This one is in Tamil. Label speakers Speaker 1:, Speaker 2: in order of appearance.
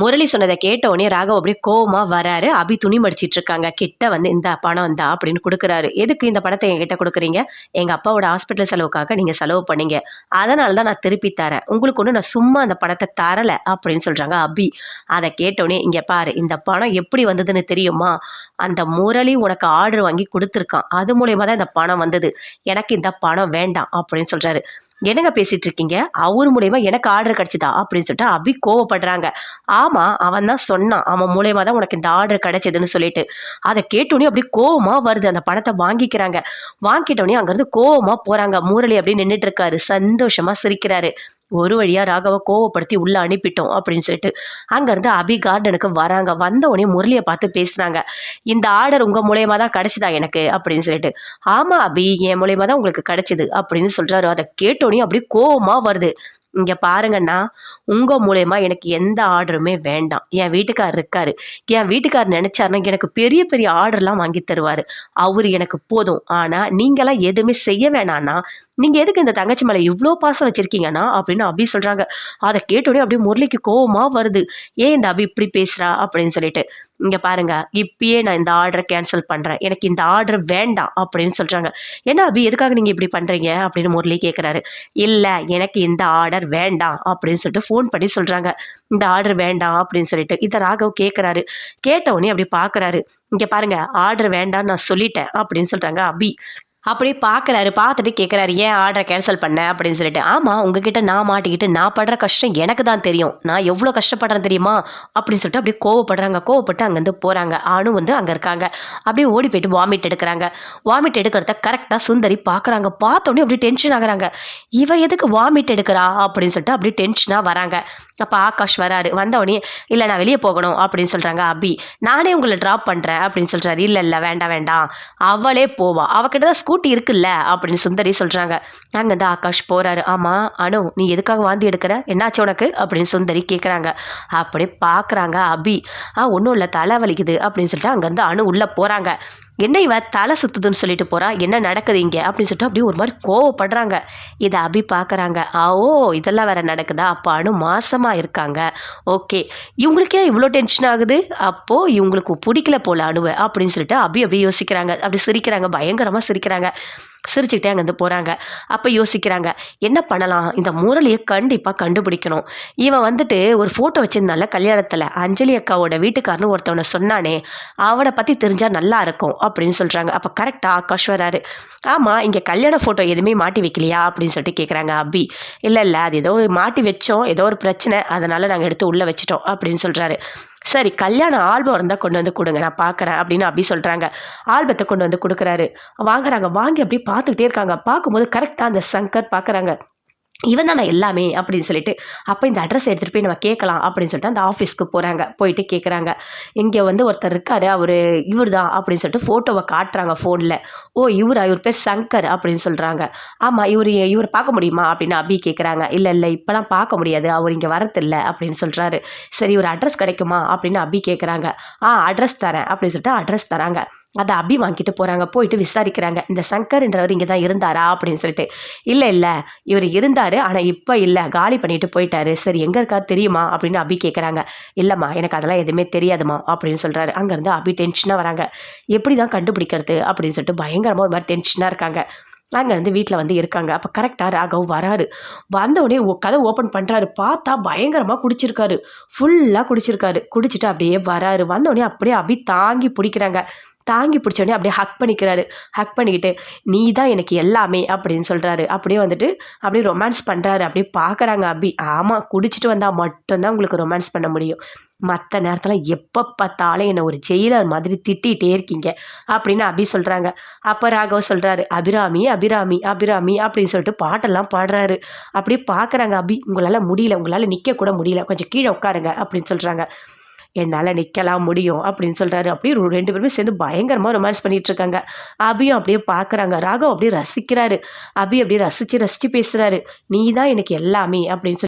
Speaker 1: முரளி சொன்னதை கேட்ட உடனே ராகவ் அப்படியே கோவமாக வராரு. அபி துணி மடிச்சிட்டு இருக்காங்க கிட்ட வந்து இந்த பணம் வந்தா அப்படின்னு கொடுக்குறாரு. எதுக்கு இந்த பணத்தை என்கிட்ட கொடுக்குறீங்க? எங்கள் அப்பாவோட ஹாஸ்பிட்டல் செலவுக்காக நீங்கள் செலவு பண்ணீங்க. அதனால தான் நான் திருப்பி தரேன். உங்களுக்கு ஒன்று நான் சும்மா அந்த பணத்தை தரலை அப்படின்னு சொல்கிறாங்க அபி. அதை கேட்டோடனே இங்கே பாரு இந்த பணம் எப்படி வந்ததுன்னு தெரியுமா? அந்த முரளி உனக்கு ஆர்டர் வாங்கி கொடுத்துருக்கான். அது மூலயமா தான் இந்த பணம் வந்தது. எனக்கு இந்த பணம் வேண்டாம் அப்படின்னு சொல்கிறாரு என்னங்க பேசிட்டு இருக்கீங்க அவர் மூலயமா எனக்கு ஆர்டர் கிடைச்சதா? அப்படின்னு சொல்லிட்டு அபி கோவப்படுறாங்க. ஆமா அவன் தான் சொன்னான். அவன் மூலயமா தான் உனக்கு இந்த ஆர்டர் கிடைச்சதுன்னு சொல்லிட்டு. அதை கேட்டோடனே அப்படியே கோவமா வருது. அந்த பணத்தை வாங்கிக்கிறாங்க. வாங்கிட்டோடனே அங்கேருந்து கோவமா போறாங்க. முரளி அப்படியே நின்றுட்டு இருக்காரு சந்தோஷமா சிரிக்கிறாரு. ஒரு வழியா ராகவ கோவப்படுத்தி உள்ள அனுப்பிட்டோம் அப்படின்னு சொல்லிட்டு அங்கேருந்து அபி கார்டனுக்கு வராங்க. வந்த உடனே முரளியை பார்த்து பேசுறாங்க. இந்த ஆர்டர் உங்க மூலயமா தான் கிடைச்சதா எனக்கு? அப்படின்னு சொல்லிட்டு. ஆமா அபி என் மூலயமா தான் உங்களுக்கு கிடைச்சது அப்படின்னு சொல்றாரு. அதை கேட்டோடனே அப்படியே கோவமாக வருது. இங்க பாருங்கண்ணா உங்க மூலயமா எனக்கு எந்த ஆர்டருமே வேண்டாம். என் வீட்டுக்கார் இருக்காரு. என் வீட்டுக்கார் நினைச்சாருன்னா எனக்கு பெரிய பெரிய ஆர்டர்லாம் வாங்கி தருவாரு. அவர் எனக்கு போதும். ஆனா நீங்களாம் எதுவுமே செய்ய வேணாம்னா நீங்க எதுக்கு இந்த தங்கச்சி மேல இவ்வளோ பாசம் வச்சிருக்கீங்கன்னா அப்படின்னு அபி சொல்றாங்க. அதை கேட்டோடனே அப்படியே முரளிக்கு கோவமா வருது. ஏன் இந்த அபி இப்படி பேசுறா? அப்படின்னு சொல்லிட்டு. இங்கே பாருங்க இப்பயே நான் இந்த ஆர்டரை கேன்சல் பண்ணுறேன் எனக்கு இந்த ஆர்டர் வேண்டாம் அப்படின்னு சொல்கிறாங்க என்ன அபி எதுக்காக நீங்கள் இப்படி பண்ணுறீங்க அப்படின்னு முரளி கேட்குறாரு இல்லை எனக்கு இந்த ஆர்டர் வேண்டாம் அப்படின்னு சொல்லிட்டு ஃபோன் பண்ணி சொல்கிறாங்க இந்த ஆர்டர் வேண்டாம் அப்படின்னு சொல்லிட்டு. இதை ராகவ் கேட்குறாரு கேட்டவுடனே அப்படி பார்க்குறாரு இங்கே பாருங்க ஆர்டர் வேண்டாம்னு நான் சொல்லிட்டேன் அப்படின்னு சொல்கிறாங்க அபி. அப்படியே பார்க்குறாரு பார்த்துட்டு கேட்குறாரு ஏன் ஆர்டரை கேன்சல் பண்ண? அப்படின்னு சொல்லிட்டு. ஆமாம் உங்ககிட்ட நான் மாட்டிக்கிட்டு நான் படுற கஷ்டம் எனக்கு தான் தெரியும். நான் எவ்வளோ கஷ்டப்படுறேன் தெரியுமா? அப்படின்னு சொல்லிட்டு அப்படியே கோவப்படுறாங்க. கோவப்பட்டு அங்கேருந்து போகிறாங்க ஆணும் வந்து அங்கே இருக்காங்க. அப்படியே ஓடி போயிட்டு வாமிட் எடுக்கிறாங்க. வாமிட் எடுக்கிறத கரெக்டாக சுந்தரி பார்க்குறாங்க. பார்த்தோன்னே அப்படியே டென்ஷன் ஆகுறாங்க. இவ எதுக்கு வாமிட் எடுக்கிறா? அப்படின்னு சொல்லிட்டு அப்படியே டென்ஷனாக வராங்க. அப்போ ஆகாஷ் வராரு. வந்தவொடனே இல்லை நான் வெளியே போகணும். அப்படின்னு சொல்கிறாங்க அபி நானே உங்களை ட்ராப் பண்ணுறேன் அப்படின்னு சொல்கிறாரு இல்லை இல்லை வேண்டாம் வேண்டாம். அவளே போவா. அவகிட்ட தான் ஸ்கூட்டி ஊட்டி இருக்குல்ல அப்படின்னு சுந்தரி சொல்கிறாங்க அங்கேருந்து ஆகாஷ் போகிறாரு ஆமாம் அனு நீ எதுக்காக வாந்தி எடுக்கிற? என்னாச்சு உனக்கு? அப்படின்னு சுந்தரி கேட்குறாங்க அப்படி பார்க்குறாங்க அபி. ஆ ஒன்றும் இல்லை தலை வலிக்குது அப்படின்னு சொல்லிட்டு அங்கேருந்து அணு உள்ளே போகிறாங்க என்ன இவ தலை சுத்துதுன்னு சொல்லிட்டு போறா? என்ன நடக்குது இங்கே? அப்படின்னு சொல்லிட்டு அப்படியே ஒரு மாதிரி கோவப்படுறாங்க. இதை அபி பார்க்குறாங்க ஆ ஓ இதெல்லாம் வேற நடக்குதா? அப்போ அணு மாசமா இருக்காங்க. ஓகே. இவங்களுக்கே இவ்வளோ டென்ஷன் ஆகுது? அப்போ இவங்களுக்கு பிடிக்கல போல அணுவை அப்படின்னு சொல்லிட்டு அபி அபி யோசிக்கிறாங்க. அப்படி சிரிக்கிறாங்க. பயங்கரமாக சிரிக்கிறாங்க. சிரிச்சுக்கிட்டே அங்கேருந்து போகிறாங்க அப்போ யோசிக்கிறாங்க என்ன பண்ணலாம்? இந்த முரளியை கண்டிப்பாக கண்டுபிடிக்கணும். இவன் வந்துட்டு ஒரு ஃபோட்டோ வச்சுருந்தால கல்யாணத்தில். அஞ்சலி அக்காவோட வீட்டுக்காரனு ஒருத்தவனை சொன்னானே அவனை பற்றி தெரிஞ்சால் நல்லா இருக்கும் அப்படின்னு சொல்கிறாங்க அப்போ கரெக்டாக ஆகாஷ் வராரு. ஆமாம் இங்கே கல்யாண ஃபோட்டோ எதுவுமே மாட்டி வைக்கலையா? அப்படின்னு சொல்லிட்டு கேட்குறாங்க அபி. இல்லை இல்லை அது ஏதோ மாட்டி வச்சோம் ஏதோ ஒரு பிரச்சனை அதனால் நாங்கள் எடுத்து உள்ளே வச்சிட்டோம் அப்படின்னு சொல்கிறாரு சரி கல்யாண ஆல்பம் இருந்தால் கொண்டு வந்து கொடுங்க நான் பார்க்குறேன் அப்படின்னு அப்படி சொல்கிறாங்க ஆல்பத்தை கொண்டு வந்து கொடுக்குறாரு. வாங்குறாங்க. வாங்கி அப்படியே பார்த்துக்கிட்டே இருக்காங்க. பார்க்கும்போது கரெக்டாக அந்த சங்கர் பார்க்குறாங்க இவன் தான் எல்லாமே அப்படின்னு சொல்லிட்டு அப்போ இந்த அட்ரஸ் எடுத்துகிட்டு போய் நம்ம கேட்கலாம் அப்படின்னு சொல்லிட்டு அந்த ஆஃபீஸ்க்கு போகிறாங்க போயிட்டு கேட்குறாங்க இங்கே வந்து ஒருத்தர் இருக்கார் அவர் இவர் தான் அப்படின்னு சொல்லிட்டு ஃபோட்டோவை காட்டுறாங்க ஃபோனில் ஓ இவரா? இவர் பேர் சங்கர் அப்படின்னு சொல்கிறாங்க ஆமாம் இவர் இவர் பார்க்க முடியுமா? அப்படின்னு அபி கேட்குறாங்க இல்லை இல்லை இப்போலாம் பார்க்க முடியாது. அவர் இங்கே வரதில்லை அப்படின்னு சொல்கிறாரு சரி ஒரு அட்ரஸ் கிடைக்குமா? அப்படின்னு அபி கேட்குறாங்க ஆ அட்ரஸ் தரேன் அப்படின்னு சொல்லிட்டு அட்ரஸ் தராங்க. அதை அபி வாங்கிட்டு போகிறாங்க போயிட்டு விசாரிக்கிறாங்க. இந்த சங்கர்ன்றவர் இங்கே தான் இருந்தாரா? அப்படின்னு சொல்லிட்டு. இல்லை இல்லை இவர் இருந்தார். ஆனால் இப்போ இல்லை. காலி பண்ணிட்டு போயிட்டாரு. சரி எங்கே இருக்காரு தெரியுமா? அப்படின்னு அபி கேட்குறாங்க இல்லைம்மா எனக்கு அதெல்லாம் எதுவுமே தெரியாதுமா அப்படின்னு சொல்கிறாரு அங்கேருந்து அபி டென்ஷனாக வராங்க. எப்படி தான் கண்டுபிடிக்கிறது? அப்படின்னு சொல்லிட்டு பயங்கரமாக ஒரு மாதிரி டென்ஷனாக இருக்காங்க. அங்கேருந்து வீட்டில் வந்து இருக்காங்க. அப்போ கரெக்டாக ராகவ் வராரு. வந்தவுடனே கதை ஓப்பன் பண்ணுறாரு பார்த்தா பயங்கரமாக குடிச்சிருக்காரு. ஃபுல்லாக குடிச்சிருக்காரு. குடிச்சிட்டு அப்படியே வராரு. வந்த அப்படியே அபி தாங்கி பிடிக்கிறாங்க. தாங்கி பிடிச்சோடனே அப்படியே ஹக் பண்ணிக்கிறாரு. ஹக் பண்ணிக்கிட்டு நீ தான் எனக்கு எல்லாமே அப்படின்னு சொல்கிறாரு அப்படியே வந்துட்டு அப்படியே ரொமான்ஸ் பண்ணுறாரு அப்படியே பார்க்குறாங்க அபி. ஆமாம் குடிச்சிட்டு வந்தால் மட்டும்தான் உங்களுக்கு ரொமான்ஸ் பண்ண முடியும். மற்ற நேரத்தில் எப்போ பார்த்தாலும் என்னை ஒரு ஜெயிலர் மாதிரி திட்டிகிட்டே இருக்கீங்க அப்படின்னு அபி சொல்கிறாங்க அப்போ ராகவ் சொல்கிறாரு அபிராமி அபிராமி அபிராமி அப்படின்னு சொல்லிட்டு பாட்டெல்லாம் பாடுறாரு. அப்படியே பார்க்குறாங்க அபி. உங்களால் முடியல உங்களால் நிற்கக்கூட முடியல. கொஞ்சம் கீழே உட்காருங்க அப்படின்னு சொல்கிறாங்க என்னால் நிற்கலாம் முடியும் அப்படின்னு சொல்கிறாரு அப்படியே ஒரு ரெண்டு பேருமே சேர்ந்து பயங்கரமாக ரொமான்ஸ் பண்ணிட்டு இருக்காங்க அபியும் அப்படியே பார்க்குறாங்க ராகவ் அப்படியே ரசிக்கிறாரு. அபி அப்படியே ரசித்து ரசித்து பேசுகிறாரு நீ தான் எனக்கு எல்லாமே அப்படின்னு சொல்லி